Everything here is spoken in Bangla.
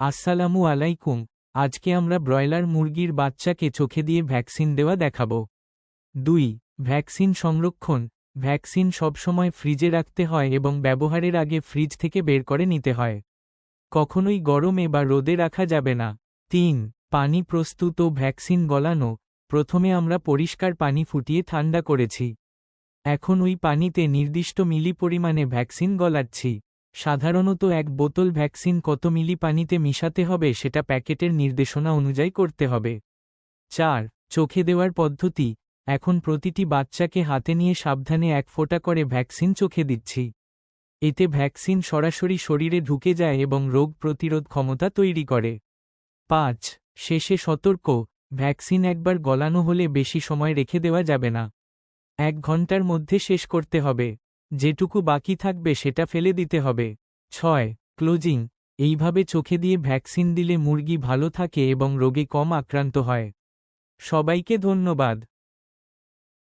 আসসালামু আলাইকুম, আজকে আমরা ব্রয়লার মুরগির বাচ্চাকে চোখে দিয়ে ভ্যাকসিন দেওয়া দেখাবো। দুই, ভ্যাকসিন সংরক্ষণ, ভ্যাকসিন সবসময় ফ্রিজে রাখতে হয় এবং ব্যবহারের আগে ফ্রিজ থেকে বের করে নিতে হয়। কখনোই গরমে বা রোদে রাখা যাবে না। তিন, পানি প্রস্তুত ও ভ্যাকসিন গলানো, প্রথমে আমরা পরিষ্কার পানি ফুটিয়ে ঠান্ডা করেছি। এখন ওই পানিতে নির্দিষ্ট মিলি পরিমাণে ভ্যাকসিন গলাচ্ছি। সাধারণত এক বোতল ভ্যাকসিন কত মিলি পানিতে মিশাতে হবে সেটা প্যাকেটের নির্দেশনা অনুযায়ী করতে হবে। চার, চোখে দেওয়ার পদ্ধতি। এখন প্রতিটি বাচ্চাকে হাতে নিয়ে সাবধানে এক ফোঁটা করে ভ্যাকসিন চোখে দিচ্ছি। এতে ভ্যাকসিন সরাসরি শরীরে ঢুকে যায় এবং রোগ প্রতিরোধ ক্ষমতা তৈরি করে। পাঁচ, শেষে সতর্ক। ভ্যাকসিন একবার গলানো হলে বেশি সময় রেখে দেওয়া যাবে না। এক ঘণ্টার মধ্যে শেষ করতে হবে। যেটুকু বাকি থাকবে সেটা ফেলে দিতে হবে। ছয়, ক্লোজিং। এইভাবে চোখে দিয়ে ভ্যাকসিন দিলে মুরগি ভালো থাকে এবং রোগে কম আক্রান্ত হয়। সবাইকে ধন্যবাদ।